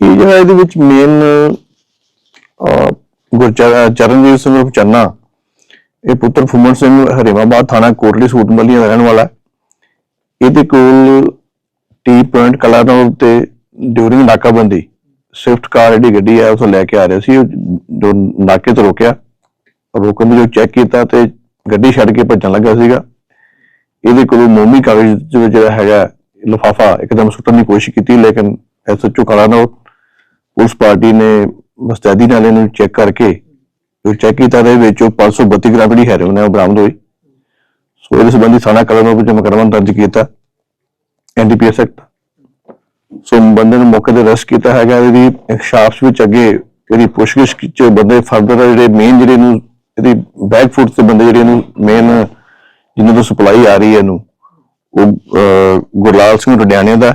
ਇਹ ਜਿਹੜਾ ਇਹਦੇ ਵਿੱਚ ਮੇਨ ਗੁਰਚਰਨ ਚਰਨਜੀਤ ਸਿੰਘ ਉਰਫ ਚੰਨਾ, ਇਹ ਪੁੱਤਰ ਫੁੰਮਣ ਸਿੰਘ ਹਰੀਮਾਬਾਦ ਥਾਣਾ ਕੋਟਲੀ ਸੂਟ ਮੱਲੀਆਂ ਦਾ ਰਹਿਣ ਵਾਲਾ ਇਹਦੇ ਕੋਲ ਟੀ ਪੁਆਇੰਟ ਕਲਾਨੌਰ ਤੇ ਡਿਊਰਿੰਗ ਨਾਕਾਬੰਦੀ ਸਵਿਫਟ ਕਾਰ ਜਿਹੜੀ ਗੱਡੀ ਹੈ ਉਸੋਂ ਲੈ ਕੇ ਆ ਰਿਹਾ ਸੀ, ਉਹ ਜੋ ਨਾਕੇ ਤੋਂ ਰੋਕਿਆ। ਰੋਕਣ ਦੇ ਜੋ ਚੈੱਕ ਕੀਤਾ ਤੇ ਗੱਡੀ ਛੱਡ ਕੇ ਭੱਜਣ ਲੱਗਾ ਸੀਗਾ। ਇਹਦੇ ਕੋਲ ਮੋਮੀ ਕਾਗਜ਼ ਜਿਹੜਾ ਹੈਗਾ, ਲਿਫਾਫਾ ਇੱਕਦਮ ਸੁੱਟਣ ਦੀ ਕੋਸ਼ਿਸ਼ ਕੀਤੀ, ਲੇਕਿਨ ਐਸਐਚਓ ਕਲਾਨੌਰ ਪੁਲਿਸ ਪਾਰਟੀ ਨੇ ਮੁਸਤੈਦੀ ਨਾਲ ਇਹਨੂੰ ਚੈੱਕ ਕਰਕੇ ਜੋ ਚੈੱਕ ਕੀਤਾ ਦੇ ਵਿੱਚੋਂ 532 ਗ੍ਰਾਮ ਜਿਹੜੀ ਹੈਰੋਇਨ ਹੈ ਉਹ ਬਰਾਮਦ ਹੋਈ। ਸੋ ਇਹਦੇ ਸੰਬੰਧੀ ਥਾਣਾ ਕਲਮੋ ਵਿੱਚ ਮੁਕੱਦਮਾ ਦਰਜ ਕੀਤਾ ਐਨਡੀਪੀਐਸ ਐਕਟ। ਸੋ ਬੰਦੇ ਨੂੰ ਮੌਕੇ ਤੇ ਅਰੈਸਟ ਕੀਤਾ ਹੈਗਾ, ਇਹਦੀ ਇਨਕਸ਼ਾਫ ਵਿੱਚ ਅੱਗੇ ਇਹਦੀ ਪੁੱਛਗਿੱਛ ਚ ਬੰਦੇ ਫਰਦਰ ਜਿਹੜੇ ਮੇਨ ਜਿਹੜੇ ਨੂੰ ਇਹਦੀ ਬੈਕ ਫੁੱਟ ਤੇ ਬੰਦੇ ਜਿਹੜੇ ਨੂੰ ਮੇਨ ਜਿਨ੍ਹਾਂ ਤੋਂ ਸਪਲਾਈ ਆ ਰਹੀ ਹੈ ਇਹਨੂੰ, ਉਹ ਗੁਰਲਾਲ ਸਿੰਘ ਰਡਿਆਣੇ ਦਾ।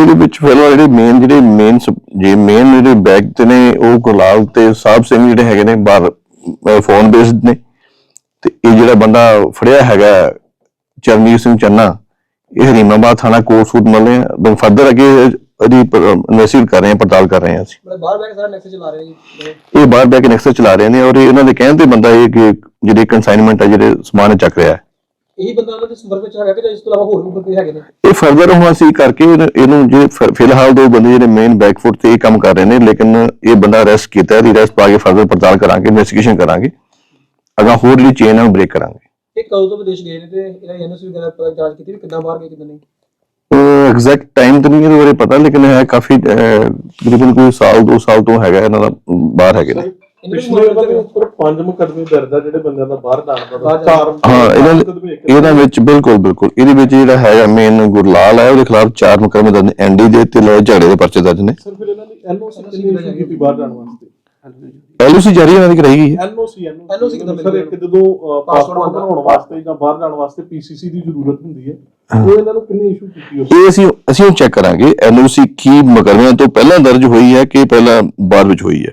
ਇਹਦੇ ਵਿੱਚ ਫਿਲਹਾਲ ਜਿਹੜੇ ਮੇਨ ਜਿਹੜੇ ਮੇਨ ਜੇ ਮੇਨ ਜਿਹੜੇ ਬੈਗ ਤੇ ਨੇ ਉਹ ਗੁਲਾਬ ਤੇ ਸਾਹਿਬ ਸਿੰਘ ਜਿਹੜੇ ਹੈਗੇ ਨੇ ਬਾਹਰ ਫੋਨ ਬੇਸਡ ਨੇ। ਤੇ ਇਹ ਜਿਹੜਾ ਬੰਦਾ ਫੜਿਆ ਹੈਗਾ ਚਰਨਜੀਤ ਸਿੰਘ ਚੰਨਾ ਇਹ ਹਰੀਮਾਬਾਦ ਥਾਣਾ ਕੋਟ ਸੂਟ ਮਲੇ ਤੋਂ ਫਰਦਰ ਅੱਗੇ ਇਹਦੀ ਇਨਵੈਸਟੀਗੇਟ ਕਰ ਰਹੇ ਹਾਂ ਪੜਤਾਲ ਕਰ ਰਹੇ ਹਾਂ ਅਸੀਂ। ਬਾਹਰ ਬੈਠ ਕੇ ਸਾਰਾ ਨੈਕਸਟ ਚਲਾ ਰਹੇ ਜੀ। ਇਹ ਬਾਹਰ ਬੈ ਕੇ ਨੈਕਸਟ ਚਲਾ ਰਹੇ ਨੇ ਔਰ ਇਹ ਇਹਨਾਂ ਦੇ ਕਹਿਣ ਤੇ ਬੰਦਾ ਇਹ ਕਿ ਜਿਹੜੇ ਕਨਸਾਈਨਮੈਂਟ ਹੈ ਜਿਹੜੇ ਸਮਾਨ ਚੱਕ ਰਿਹਾ ਹੈ। ਇਹੀ ਬੰਦਾ ਉਹਨਾਂ ਦੇ ਸੰਪਰਕ ਵਿੱਚ ਹੈਗਾ ਕਿ ਜਾਂ ਇਸ ਤੋਂ ਇਲਾਵਾ ਹੋਰ ਵੀ ਬੰਦੇ ਹੈਗੇ ਨੇ? ਇਹ ਫਰਦਰ ਹੁਣ ਅਸੀਂ ਕਰਕੇ ਇਹਨੂੰ- ਇਹਨੂੰ ਜੇ ਫਿ- ਫਿਲਹਾਲ ਦੋ ਬੰਦੇ ਜਿਹੜੇ ਮੇਨ ਬੈਕਫੁੱਟ ਤੇ ਇਹ ਕੰਮ ਕਰ ਰਹੇ ਨੇ ਲੇਕਿਨ ਇਹ ਬੰਦਾ ਅਰੈਸਟ ਕੀਤਾ ਹੈ ਅਰੈਸਟ ਪਾ ਕੇ ਫਰਦਰ ਪੜਤਾਲ ਕਰਾਂਗੇ ਇਨਵੈਸਟੀਗੇਸ਼ਨ ਕਰਾਂਗੇ। ਅਗਾ ਹੋਰ ਲਈ ਚੇਨ ਨੂੰ ਬ੍ਰੇਕ ਕਰਾਂਗੇ। ਇਹ ਕਦੋਂ ਤੋਂ ਵਿਦੇਸ਼ ਗਏ ਨੇ ਤੇ ਇਹਨਾਂ ਐਨਐਸ ਵਗੈਰਾ ਪਤਾ ਜਾਂਚ ਕੀਤੀ ਵੀ ਕਿੱਦਾਂ ਬਾਹਰ ਗਏ ਕਿੱਦਾਂ ਨਹੀਂ? ਐਗਜ਼ੈਕਟ ਟਾਈਮ ਤਾਂ ਨਹੀਂ ਇਹਦੇ ਬਾਰੇ ਪਤਾ ਲੇਕਿਨ ਹੈ ਕਾਫੀ ਅਹ, ਤਕਰੀਬਨ ਕੋਈ ਸਾਲ ਦੋ ਸਾਲ ਤੋਂ ਹੈਗਾ ਇਹਨਾਂ ਦਾ ਬਾਹਰ ਹੈਗੇ ਨੂੰ। ਪਿਛਲੇ ਉਹਨਾਂ ਦੇ ਮਾਮਲੇ ਉੱਪਰ ਪੰਜ ਮੁਕੱਦਮੇ ਦਰਜ ਆ ਜਿਹੜੇ ਬੰਦਿਆਂ ਦਾ ਬਾਹਰ ਜਾਣ ਦਾ ਬਾਹਰ ਚਾਰ ਹਾਂ ਇਹਨਾਂ ਮੁਕੱਦਮੇ ਇੱਕ ਇਹਦੇ ਵਿੱਚ ਬਿਲਕੁਲ ਬਿਲਕੁਲ। ਇਹਦੇ ਵਿੱਚ ਜਿਹੜਾ ਹੈਗਾ ਮੇਨ ਗੁਰਲਾਲ ਹੈ ਉਹਦੇ ਖਿਲਾਫ ਚਾਰ ਮੁਕੱਦਮੇ ਦਰਜ ਐਨਡੀ ਦੇ ਤੇ ਲੜਾਈ ਝਗੜੇ ਦੇ ਪਰਚੇ ਦਰਜ ਨੇ। ਸਰ ਫਿਰ ਇਹਨਾਂ ਦੀ ਐਨਓਸੀ ਕਿੰਨੀ ਇਸ਼ੂ ਕੀਤੀ ਬਾਹਰ ਜਾਣ ਵਾਸਤੇ? ਐਲਓਸੀ ਜਾਰੀ ਇਹਨਾਂ ਦੀ ਰਹੀ ਗਈ ਹੈ। ਐਨਓਸੀ NOC ਕਿੱਦਾਂ ਸਰ ਇੱਕ ਜਦੋਂ ਪਾਸਪੋਰਟ ਬਣਾਉਣ ਵਾਸਤੇ ਜਾਂ ਬਾਹਰ ਜਾਣ ਵਾਸਤੇ ਪੀਸੀਸੀ ਦੀ ਜ਼ਰੂਰਤ ਹੁੰਦੀ ਹੈ ਉਹ ਇਹਨਾਂ ਨੂੰ ਕਿੰਨੀ ਇਸ਼ੂ ਕੀਤੀ ਉਸ ਇਹ ਅਸੀਂ ਅਸੀਂ ਉਹ ਚੈੱਕ ਕਰਾਂਗੇ ਐਨਓਸੀ ਕੀ ਮੁਕੱਦਮਿਆਂ ਤੋਂ ਪਹਿਲਾਂ ਦਰਜ ਹੋਈ ਹੈ ਕਿ ਪਹਿਲਾਂ ਬਾਅਦ ਵਿੱਚ ਹੋਈ ਹੈ।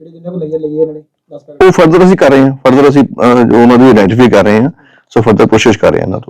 ਜਿਹੜੇ ਜਿੰਨੇ ਕੋ ਲਈਏ ਲਈਏ ਇਹਨਾਂ ਨੇ 10 ਪੈਕਟ ਉਹ ਫਰਦਰ ਅਸੀਂ ਕਰ ਰਹੇ ਹਾਂ ਫਰਦਰ ਅਸੀਂ ਅਹ, ਉਹਨਾਂ ਦੀ ਆਇਡੈਂਟੀਫਾਈ ਕਰ ਰਹੇ ਹਾਂ ਸੋ ਫਰਦਰ ਕੋਸ਼ਿਸ਼ ਕਰ ਰਹੇ ਹਾਂ ਇਹਨਾਂ ਤੋਂ।